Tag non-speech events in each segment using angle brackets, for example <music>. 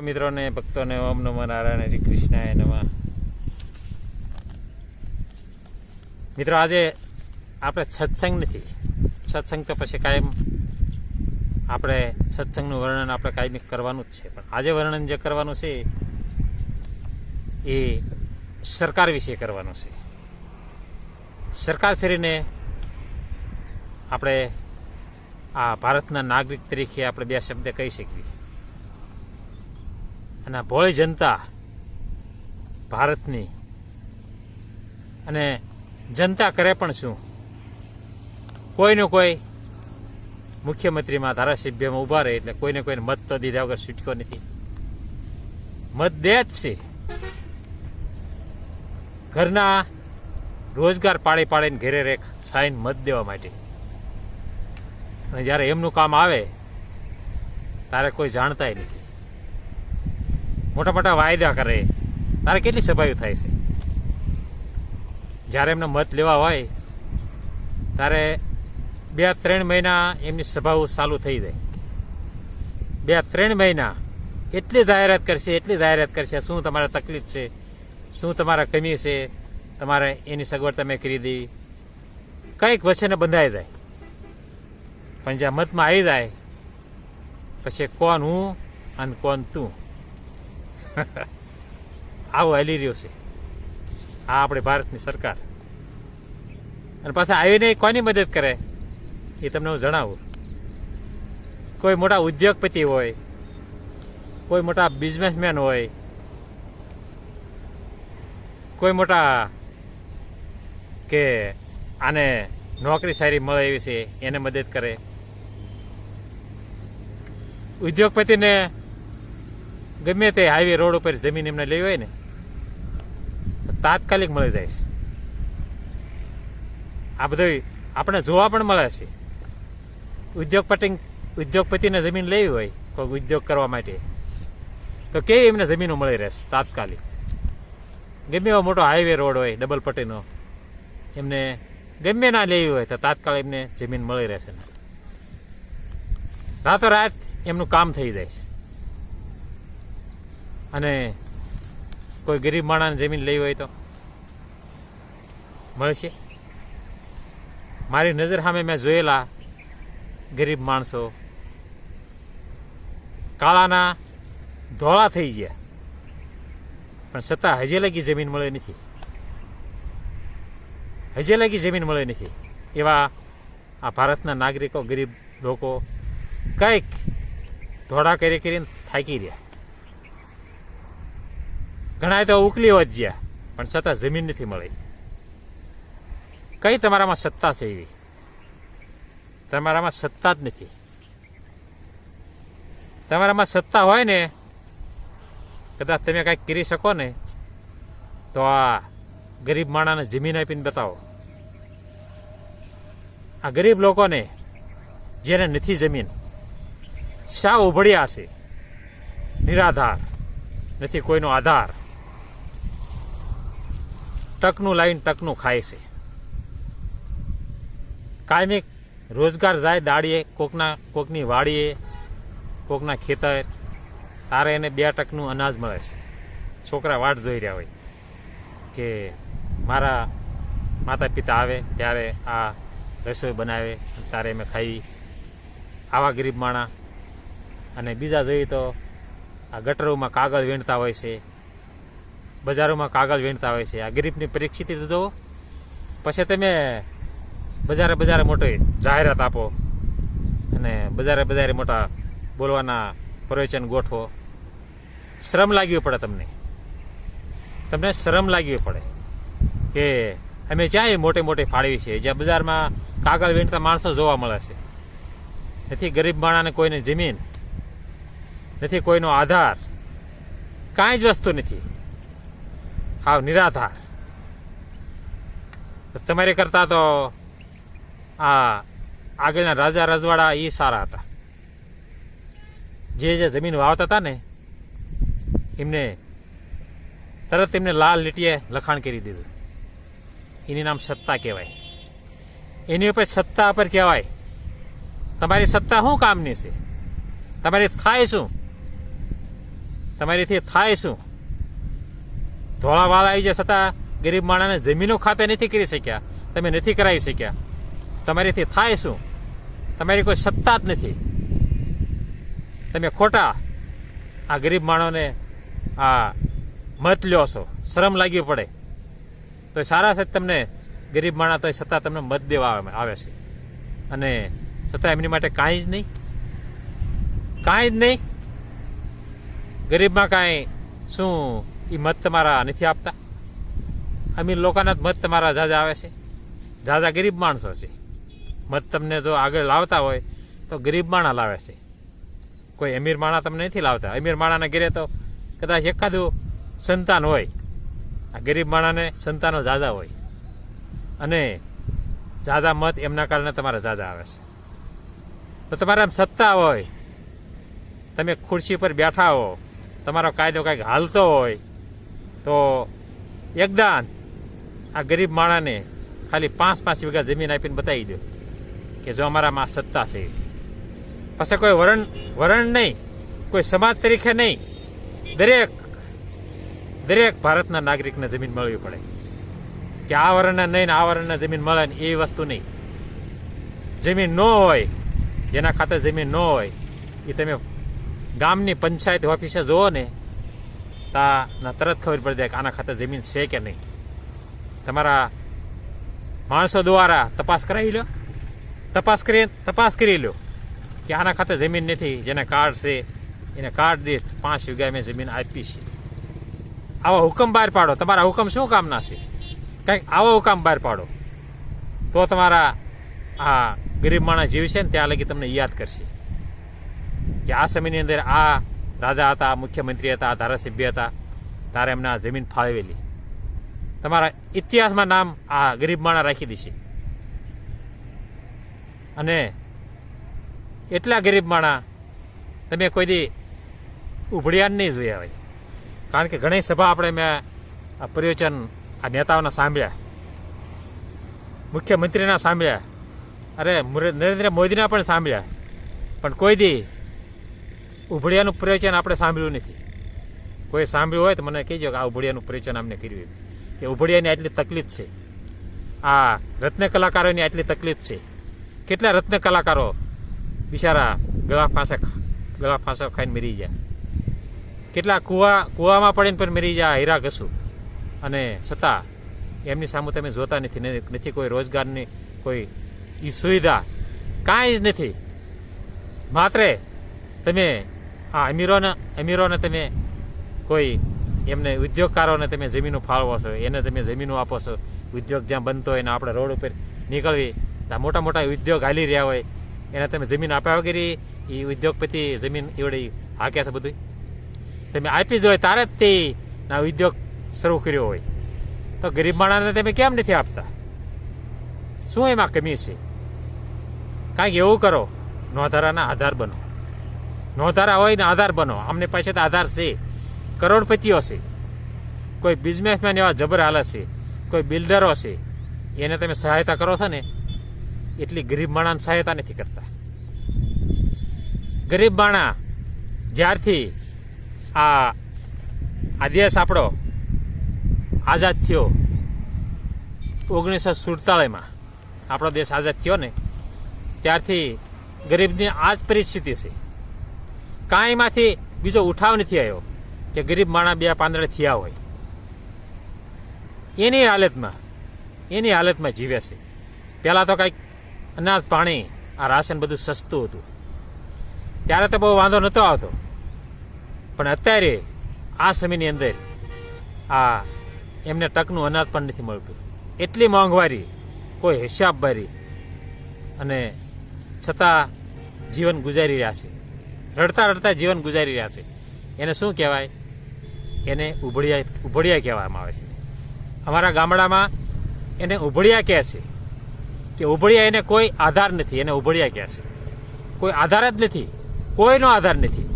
મિત્રોને, ભક્તોને, ઓમ નમો નારાયણ હરિ કૃષ્ણાય નમઃ. મિત્રો, આજે આપણે સત્સંગ નથી. સત્સંગ તો પછી કાયમ આપણે સત્સંગનું વર્ણન આપણે કાયમી કરવાનું જ છે. પણ આજે વર્ણન જે કરવાનું છે, એ સરકાર વિશે કરવાનું છે. સરકારશ્રીને આપણે આ ભારતના નાગરિક તરીકે આપણે બે શબ્દ કહી શકીએ. અને આ ભોળી જનતા ભારતની. અને જનતા કરે પણ શું? કોઈને કોઈ મુખ્યમંત્રીમાં ધારાસભ્યમાં ઊભા રહે એટલે કોઈને કોઈને મત તો દીધા વગર છૂટકો નથી. મત દે જ છે. ઘરના રોજગાર પાડી પાડીને ઘેરે રેખ સાઈન મત દેવા માટે. અને જ્યારે એમનું કામ આવે, ત્યારે કોઈ જાણતાય નથી. મોટા મોટા વાયદા કરે. તારે કેટલી સભાઓ થાય છે? જ્યારે એમને મત લેવા હોય ત્યારે બે ત્રણ મહિના એમની સભાઓ ચાલુ થઈ જાય. બે ત્રણ મહિના એટલી જાહેરાત કરશે, એટલી જાહેરાત કરશે, શું તમારે તકલીફ છે? શું તમારા કમી છે? તમારે એની સગવડ તમે કરી દેવી કંઈક વચ્ચેને બંધાઈ જાય. પણ જ્યાં મતમાં આવી જાય, પછી કોણ હું અને કોણ તું? <laughs> આવું હાલી રહ્યું છે. આ આપણે ભારતની સરકાર. અને પાછા આવીને કોની મદદ કરે એ તમને હું જણાવું. કોઈ મોટા ઉદ્યોગપતિ હોય, કોઈ મોટા બિઝનેસમેન હોય, કોઈ મોટા કે આને નોકરી સારી મળે એવી છે, એને મદદ કરે. ઉદ્યોગપતિને ગમે તે હાઈવે રોડ ઉપર જમીન એમને લેવી હોય ને તાત્કાલિક મળી જાય છે. આ બધું આપણે જોવા પણ મળે છે. ઉદ્યોગપતિ ઉદ્યોગપતિને જમીન લેવી હોય, કોઈ ઉદ્યોગ કરવા માટે, તો કેવી એમને જમીનો મળી રહેશે તાત્કાલિક? ગમે એવો મોટો હાઈવે રોડ હોય ડબલ પટ્ટીનો, એમને ગમે ના લેવી હોય, તો તાત્કાલિક એમને જમીન મળી રહેશે રાતોરાત એમનું કામ થઈ જાય છે. અને કોઈ ગરીબ માણસને જમીન લેવી હોય તો? મળશે? મારી નજર સામે મેં જોયેલા ગરીબ માણસો કાળાના ધોળા થઈ ગયા. પણ છતાં હજે લગી જમીન મળે નથી. હજે લગી જમીન મળે નથી. એવા આ ભારતના નાગરિકો, ગરીબ લોકો કંઈક ધોળા કરી કરીને થાકી રહ્યા. ઘણા તો ઉકલી જ ગયા પણ છતાં જમીન નથી મળી. કઈ તમારામાં સત્તા છે એવી? તમારામાં સત્તા જ નથી. તમારામાં સત્તા હોય ને, કદાચ તમે કાંઈક કરી શકો ને, તો આ ગરીબ માણાને જમીન આપીને બતાવો. આ ગરીબ લોકોને, જેને નથી જમીન શા ઉભળ્યા છે. નિરાધાર. નથી કોઈનો આધાર. ટકનું લાવીને ટકનું ખાય છે. કાયમી રોજગાર જાય દાડીએ, કોકના, કોકની વાડીએ, કોકના ખેતર, તારે એને બે ટકનું અનાજ મળે છે. છોકરા વાટ જોઈ રહ્યા હોય કે મારા માતા પિતા આવે ત્યારે આ રસોઈ બનાવે, તારે અમે ખાઈ, આવા ગરીબ માણા. અને બીજા જોઈએ તો આ ગટરોમાં કાગળ વીણતા હોય છે. બજારોમાં કાગળ વીણતા હોય છે. આ ગરીબની પરિસ્થિતિ તો જુઓ પછી તમે બજારે બજારે મોટી જાહેરાત આપો અને બજારે બજારે મોટા બોલવાના પ્રવચન ગોઠવો. શ્રમ લાગવી પડે તમને. તમને શ્રમ લાગવી પડે કે અમે જ્યાં મોટી મોટી ફાળવી છે. જ્યાં બજારમાં કાગળ વીણતા માણસો જોવા મળે છે. નથી ગરીબ માણાને કોઈને જમીન, નથી કોઈનો આધાર. કાંઈ જ વસ્તુ નથી. હાવ નિરાધાર. તમારી કરતા તો આ આગળના રાજા રજવાડા એ સારા હતા. જે જે જમીન વાવતા હતા ને, એમને તરત એમને લાલ લીટીએ લખાણ કરી દીધું. એની નામ સત્તા કહેવાય. એની ઉપર સત્તા પર કહેવાય. તમારી સત્તા શું કામની છે? તમારી થાય શું? તમારીથી થાય શું? ધોળા વાળ આવી જાય છતાં ગરીબ માણસને જમીનો ખાતે નથી કરી શક્યા. તમે નથી કરાવી શક્યા. તમારીથી થાય શું? તમારી કોઈ સત્તા જ નથી. તમે ખોટા આ ગરીબ માણસને આ મત લ્યો છો. શ્રમ લાગવી પડે. તો સારા છે તમને ગરીબ માણસ, તો છતાં તમને મત દેવા આવે છે. અને છતાં એમની માટે કાંઈ જ નહીં. કાંઈ જ નહીં. ગરીબમાં કાંઈ શું એ મત તમારા નથી આપતા? અમીર લોકોના જ મત તમારા ઝાઝા આવે છે? ઝાઝા ગરીબ માણસો છે. મત તમને જો આગળ લાવતા હોય, તો ગરીબ માણા લાવે છે. કોઈ અમીર માણા તમને નથી લાવતા. અમીર માણાના ઘરે તો કદાચ એકાદું સંતાન હોય. આ ગરીબ માણાને સંતાનો ઝાઝા હોય. અને ઝાઝા મત એમના કારણે તમારા ઝાઝા આવે છે. તો તમારે આમ સત્તા હોય. તમે ખુરશી પર બેઠા હો. તમારો કાયદો કાંઈક હાલતો હોય. તો એકદાન આ ગરીબ માણાને ખાલી પાંચ પાંચ વીઘા જમીન આપીને બતાવી દો કે જો અમારામાં સત્તા છે. પાસે કોઈ વરણ વરણ નહીં, કોઈ સમાજ તરીકે નહીં, દરેક દરેક ભારતના નાગરિકને જમીન મળવી પડે. કે આ વરણને નહીં આ વરણને જમીન મળે ને એ વસ્તુ નહીં. જમીન ન હોય, જેના ખાતે જમીન ન હોય, એ તમે ગામની પંચાયત ઓફિસે જુઓ ને તા ના તરત ખબર પડી જાય કે આના ખાતે જમીન છે કે નહીં. તમારા માણસો દ્વારા તપાસ કરાવી લો. તપાસ કરી તપાસ કરી લો કે આના ખાતે જમીન નથી, જેને કાર્ડ છે, એને કાર્ડ દીઠ પાંચ વીઘા મેં જમીન આપી છે. આવા હુકમ બહાર પાડો. તમારા હુકમ શું કામના છે? કંઈક આવો હુકમ બહાર પાડો. તો તમારા આ ગરીબ માણસ જીવશે ને ત્યાં લગી તમને યાદ કરશે. કે આ સમયની અંદર આ રાજા હતા, મુખ્યમંત્રી હતા, ધારાસભ્ય હતા. તારે એમને આ જમીન ફાળવેલી. તમારા ઇતિહાસમાં નામ આ ગરીબ માણા રાખી દેશે. અને એટલા ગરીબ માણા તમે કોઈ દી ઉભળ્યા નહીં જોયા હોય. કારણ કે ઘણી સભા આપણે મેં આ પ્રયોજન આ નેતાઓના સાંભળ્યા. મુખ્યમંત્રીના સાંભળ્યા. અરે નરેન્દ્ર મોદીના પણ સાંભળ્યા. પણ કોઈ દી ઉભડિયાનું પ્રયોજન આપણે સાંભળ્યું નથી. કોઈ સાંભળ્યું હોય તો મને કહેજો કે આ ઉભડિયાનું પ્રયોજન અમને કર્યું કે ઉભડિયાની આટલી તકલીફ છે. આ રત્ન કલાકારોની આટલી તકલીફ છે. કેટલા રત્ન કલાકારો બિચારા ગળા પાસે ગળા ફાંસો ખાઈને મરી ગયા. કેટલા કુવા, કુવામાં પડીને પણ મરી જાય હીરા ઘસું. અને છતાં એમની સામે તમે જોતા નથી નથી કોઈ રોજગારની કોઈ એ સુવિધા. કાંઈ જ નથી. માત્ર તમે આ અમીરોને અમીરોને તમે કોઈ એમને ઉદ્યોગકારોને તમે જમીનો ફાળવો છો, એને તમે જમીનો આપો છો, ઉદ્યોગ જ્યાં બનતો હોય ને આપણે રોડ ઉપર નીકળવી, તો મોટા મોટા ઉદ્યોગ હાલી રહ્યા હોય, એને તમે જમીન આપ્યા વગેરે એ ઉદ્યોગપતિ જમીન એવડે હાકે છે બધું તમે આપી જ હોય તારે જ તે ના ઉદ્યોગ શરૂ કર્યો હોય. તો ગરીબ માણસને તમે કેમ નથી આપતા? શું એમાં કમી છે? કાંઈક એવું કરો, નોંધારાના આધાર બનો. નોંધારા હોય ને આધાર બનો. અમને પાસે તો આધાર છે. કરોડપતિઓ છે. કોઈ બિઝનેસમેન એવા જબર હાલત છે. કોઈ બિલ્ડરો છે. એને તમે સહાયતા કરો છો ને, એટલી ગરીબ માણાને સહાયતા નથી કરતા. ગરીબ માણા જ્યારથી આ આ દેશ આપણો આઝાદ થયો, ઓગણીસો સુડતાળીસમાં આપણો દેશ આઝાદ થયો ને, ત્યારથી ગરીબની આ જ પરિસ્થિતિ છે. કાંઈમાંથી બીજો ઉઠાવ નથી આવ્યો કે ગરીબ માણા બે પાંદડે થયા હોય. એની હાલતમાં એની હાલતમાં જીવે છે. પહેલાં તો કંઈક અનાજ પાણી, આ રાશન બધું સસ્તું હતું. ત્યારે તો બહુ વાંધો નહોતો આવતો. પણ અત્યારે આ સમયની અંદર આ એમને ટકનું અનાજ પણ નથી મળતું. એટલી મોંઘવારી, કોઈ હિસાબ ભરી અને છતાં જીવન ગુજારી રહ્યા છે. રડતા રડતા જીવન ગુજારી રહ્યા છે. એને શું કહેવાય? એને ઉભળિયા ઉભડિયા કહેવામાં આવે છે. અમારા ગામડામાં એને ઉભળિયા કહે છે કે ઉભળિયા એને કોઈ આધાર નથી, એને ઉભળિયા કહે છે. કોઈ આધાર જ નથી. કોઈનો આધાર નથી.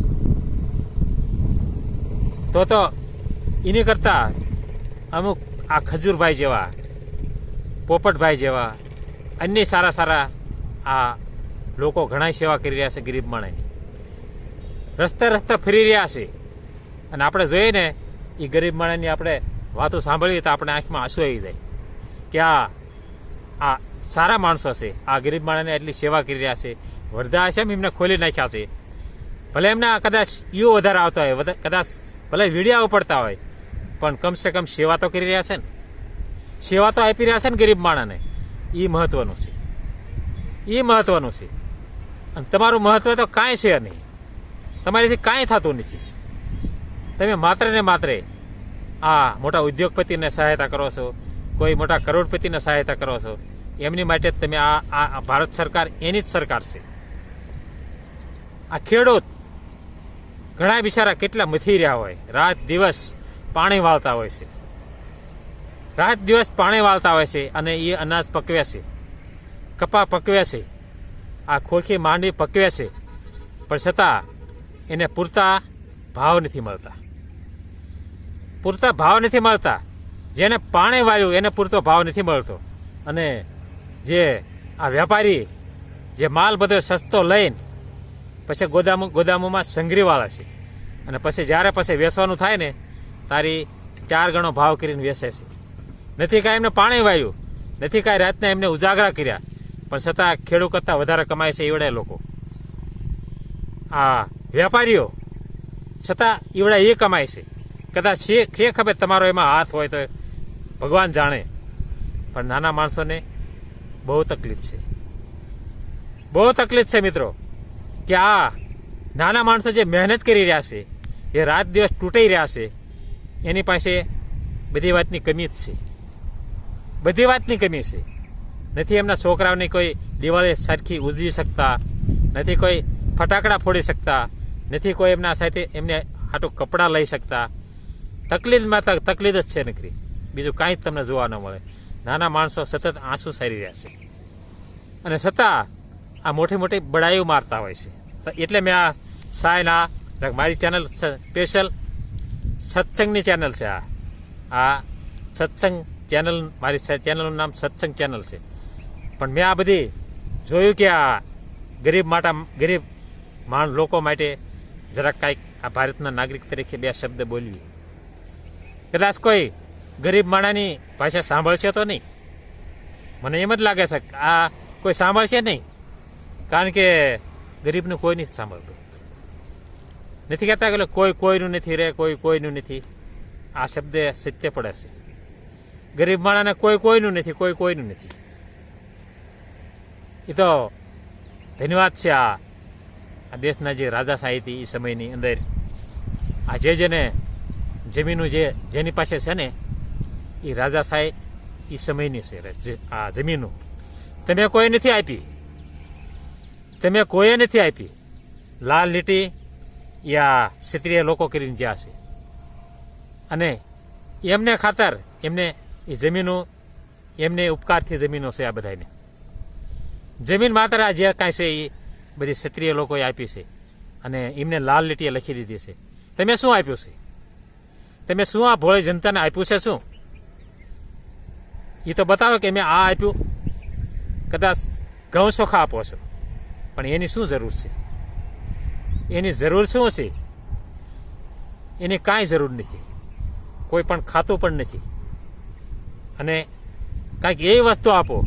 તો તો એની કરતાં અમુક આ ખજૂરભાઈ જેવા, પોપટભાઈ જેવા, અન્ય સારા સારા આ લોકો ઘણા સેવા કરી રહ્યા છે ગરીબ માણસની. રસ્તે રસ્તે ફરી રહ્યા છે અને આપણે જોઈએ ને એ ગરીબ માણસની આપણે વાતો સાંભળીએ તો આપણે આંખમાં આંસુ આવી જાય કે આ આ સારા માણસો છે. આ ગરીબ માણસને એટલી સેવા કરી રહ્યા છે. વૃદ્ધાશ્રમ એમને ખોલી નાખ્યા છે. ભલે એમના કદાચ યુ વધારે આવતા હોય કદાચ ભલે વીડિયા પડતા હોય, પણ કમસે કમ સેવા તો કરી રહ્યા છે ને. સેવા તો આપી રહ્યા છે ને ગરીબ માણસને. એ મહત્વનું છે. એ મહત્વનું છે. અને તમારું મહત્વ તો કાંઈ છે નહીં. તમારીથી કાંઈ થતું નથી. તમે માત્ર ને માત્ર આ મોટા ઉદ્યોગપતિને સહાયતા કરો છો, કોઈ મોટા કરોડપતિને સહાયતા કરો છો, એમની માટે જ તમે આ આ ભારત સરકાર એની જ સરકાર છે. આ ખેડૂત ઘણા બિચારા કેટલા મથી રહ્યા હોય, રાત દિવસ પાણી વાળતા હોય છે. રાત દિવસ પાણી વાળતા હોય છે અને એ અનાજ પકવે છે. કપા પકવે છે. આ ખોખી માંડી પકવે છે. પણ છતાં એને પૂરતા ભાવ નથી મળતા. પૂરતા ભાવ નથી મળતા. જેને પાણી વાળ્યું એને પૂરતો ભાવ નથી મળતો. અને જે આ વેપારી જે માલ બધો સસ્તો લઈને પછી ગોદામો, ગોદામોમાં સંઘરીવાળા છે. અને પછી જ્યારે પછી વેચવાનું થાય ને, તારી ચાર ગણો ભાવ કરીને વેચે છે. નથી કાંઈ એમને પાણી વાળ્યું નથી કાંઈ રાતના એમને ઉજાગરા કર્યા. પણ છતાં ખેડૂત કરતાં વધારે કમાય છે એવડે લોકો. આ વેપારીઓ. છતાં ઈવડા એ કમાય છે. કદાચ છે કે ખબર તમારો એમાં હાથ હોય તો ભગવાન જાણે. પણ નાના માણસોને બહુ તકલીફ છે. બહુ તકલીફ છે મિત્રો, કે આ નાના માણસો જે મહેનત કરી રહ્યા છે, એ રાત દિવસ તૂટી રહ્યા છે, એની પાસે બધી વાતની કમી જ છે. બધી વાતની કમી છે. નથી એમના છોકરાઓની કોઈ દિવાળી સરખી ઉજવી શકતા, નથી કોઈ ફટાકડા ફોડી શકતા નથી કોઈ એમના સાથે એમને આટું કપડાં લઈ શકતા. તકલીફમાં તો તકલીફ જ છે નકરી. બીજું કાંઈ જ તમને જોવા ન મળે. નાના માણસો સતત આંસુ સારી રહ્યા છે. અને છતાં આ મોટી મોટી બડાઈઓ મારતા હોય છે. એટલે મેં આ સાયના મારી ચેનલ સ્પેશિયલ સત્સંગની ચેનલ છે આ. આ સત્સંગ ચેનલ, મારી ચેનલનું નામ સત્સંગ ચેનલ છે. પણ મેં આ બધી જોયું કે આ ગરીબ માટે, ગરીબ માણ લોકો માટે જરાક કાંઈક આ ભારતના નાગરિક તરીકે બે શબ્દ બોલવી. કદાચ કોઈ ગરીબ માણાની ભાષા સાંભળશે તો નહીં. મને એમ જ લાગે છે આ કોઈ સાંભળશે નહીં. કારણ કે ગરીબનું કોઈ નથી સાંભળતું. નથી કહેતા કે કોઈ કોઈનું નથી રે, કોઈ કોઈનું નથી. આ શબ્દ સત્ય પડે છે. ગરીબ માણાને કોઈ કોઈનું નથી, કોઈ કોઈનું નથી. એ તો ધન્યવાદ છે આ આ દેશના જે રાજા હતી એ સમયની અંદર. આ જે જેને જમીનનું જે, જેની પાસે છે ને એ રાજા સાહેબ એ સમયની છે આ જમીનનું તમે કોઈ નથી આપી. તમે કોઈએ નથી આપી. લાલ લીટી યા ક્ષત્રિય લોકો કરીને જ્યાં છે. અને એમને ખાતર, એમને એ જમીનો, એમને ઉપકારથી જમીનો છે આ બધાને જમીન માત્ર આ જે કાંઈ છે એ બધી ક્ષત્રિય લોકોએ આપી છે. અને એમને લાલ લીટીએ લખી દીધી છે. તમે શું આપ્યું છે? તમે શું આ ભોળી જનતાને આપ્યું છે શું? એ તો બતાવો કે મેં આ આપ્યું. કદાચ ઘઉં ચોખા આપો છો. પણ એની શું જરૂર છે? એની જરૂર શું છે? એની કાંઈ જરૂર નથી. કોઈ પણ ખાતું પણ નથી. અને કાંઈક એવી વસ્તુ આપો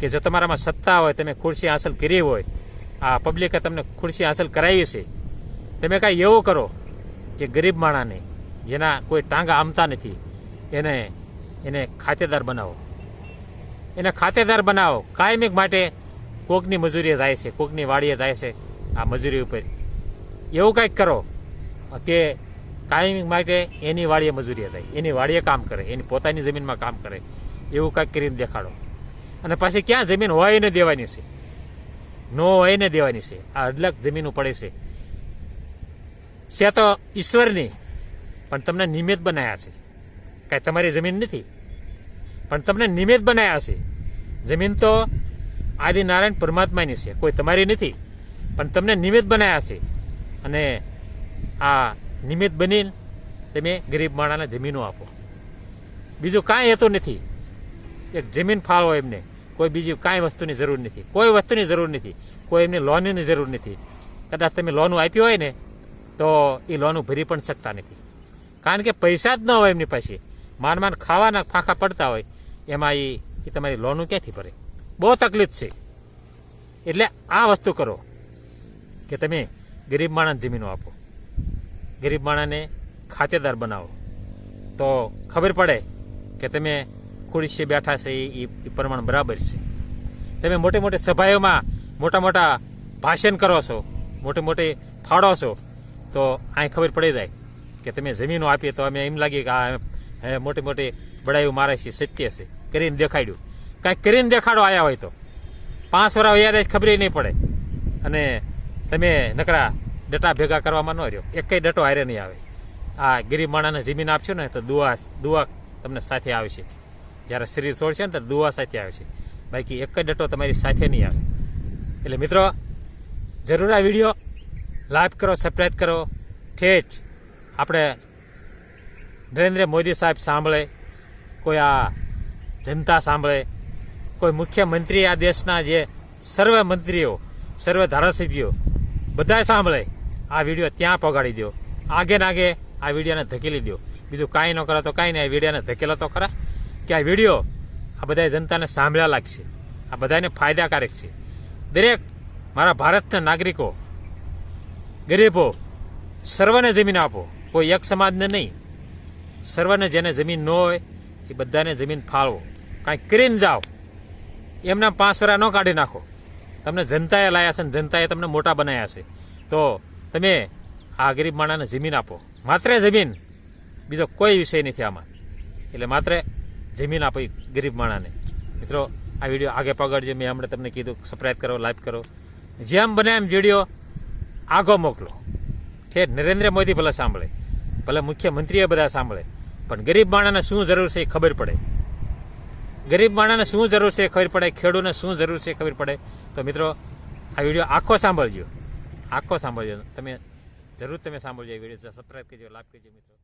કે જો તમારામાં સત્તા હોય, તમે ખુરશી હાંસલ કરી હોય આ પબ્લિકે તમને ખુરશી હાંસલ કરાવી છે. તમે કાંઈ એવું કરો કે ગરીબ માણાને, જેના કોઈ ટાંગા આમતા નથી, એને એને ખાતેદાર બનાવો. એને ખાતેદાર બનાવો. કાયમિક માટે કોકની મજૂરીએ જાય છે, કોકની વાડીએ જાય છે આ મજૂરી ઉપર. એવું કંઈક કરો કે કાયમિક માટે એની વાડીએ મજૂરીએ જાય. એની વાડીએ કામ કરે, એની પોતાની જમીનમાં કામ કરે. એવું કંઈક કરીને દેખાડો. અને પાછી ક્યાં જમીન હોય એને દેવાની છે? નો હોય ને દેવાની છે. આ અઢલક જમીનો પડે છે. છે તો ઈશ્વરની, પણ તમને નિમિત્ત બનાવ્યા છે. કાંઈ તમારી જમીન નથી. પણ તમને નિમિત્ત બનાવ્યા છે. જમીન તો આદિનારાયણ પરમાત્માની છે. કોઈ તમારી નથી. પણ તમને નિમિત્ત બનાવ્યા છે. અને આ નિમિત્ત બનીને તમે ગરીબ માણાને જમીનો આપો. બીજું કાંઈ હેતુ નથી. એક જમીન ફાળવો એમને. કોઈ બીજી કાંઈ વસ્તુની જરૂર નથી. કોઈ વસ્તુની જરૂર નથી. કોઈ એમની લોનની જરૂર નથી. કદાચ તમે લોનું આપ્યું હોય ને, તો એ લોન ભરી પણ શકતા નથી. કારણ કે પૈસા જ ન હોય એમની પાસે. માન માન ખાવાના ફાંખા પડતા હોય, એમાં એ એ તમારી લોનું ક્યાંથી ભરે? બહુ તકલીફ છે. એટલે આ વસ્તુ કરો કે તમે ગરીબ માણસ જમીનો આપો. ગરીબ માણસને ખાતેદાર બનાવો. તો ખબર પડે કે તમે ખુરશીએ બેઠા છે એ પ્રમાણ બરાબર છે. તમે મોટી મોટી સભાઓમાં મોટા મોટા ભાષણ કરો છો, મોટી મોટી ફાળો છો, તો અહીં ખબર પડી જાય કે તમે જમીનો આપીએ તો અમે એમ લાગીએ કે આ મોટી મોટી બડાઈઓ મારે છે, સત્ય છે. કરીને દેખાડ્યું. કાંઈક કરીને દેખાડો આવ્યા હોય તો. પાંચ વર્ષ યાદ જ ખબર નહીં પડે. અને તમે નકરા ડટા ભેગા કરવામાં ન રહ્યો. એકય ડટો હારે નહીં આવે. આ ગરીબ માણસને જમીન આપશો ને તો દુઆ દુઆ તમને સાથે આવશે. જ્યારે શરીર છોડશે ને તો દુવા સાથે આવશે. બાકી એક જ ડટો તમારી સાથે નહીં આવે. એટલે મિત્રો, જરૂર આ વીડિયો લાઈક કરો સબસ્ક્રાઈબ કરો. ઠેઠ આપણે નરેન્દ્ર મોદી સાહેબ સાંભળે, કોઈ આ જનતા સાંભળે, કોઈ મુખ્યમંત્રી આ દેશના જે સર્વે મંત્રીઓ, સર્વે ધારાસભ્યો બધા સાંભળે. આ વીડિયો ત્યાં પગાડી દો આગે ને આગે આ વિડીયોને ધકેલી દો બીજું કાંઈ ન કરો તો કાંઈ નહીં, આ વિડીયોને ધકેલો તો ખરા. કે આ વીડિયો આ બધા જનતાને સાંભળ્યા લાગશે. આ બધાને ફાયદાકારક છે. દરેક મારા ભારતના નાગરિકો, ગરીબો, સર્વને જમીન આપો. કોઈ એક સમાજને નહીં. સર્વને જેને જમીન ન હોય, એ બધાને જમીન ફાળવો. કાંઈક કરીને જાઓ. એમના પાંચ વરા ન કાઢી નાખો. તમને જનતાએ લાયા છે ને જનતાએ તમને મોટા બનાવ્યા છે. તો તમે આ ગરીબ માણસને જમીન આપો. માત્ર જમીન. બીજો કોઈ વિષય નથી આમાં. એટલે માત્ર જમીન આપી ગરીબ માણાને મિત્રો, આ વીડિયો આગે પગડજો મેં હમણાં તમને કીધું સબસ્ક્રાઈબ કરો લાઈક કરો. જેમ બને એમ વીડિયો આગો મોકલો. ઠેર નરેન્દ્ર મોદી ભલે સાંભળે, ભલે મુખ્યમંત્રીએ બધા સાંભળે, પણ ગરીબ માણાને શું જરૂર છે એ ખબર પડે. ગરીબ માણાને શું જરૂર છે એ ખબર પડે, ખેડૂતને શું જરૂર છે ખબર પડે. તો મિત્રો, આ વીડિયો આખો સાંભળજો. આખો સાંભળજો. તમે જરૂર તમે સાંભળજો એ વીડિયો. સબસ્ક્રાઈબ કરજો લાભ કરજો, મિત્રો.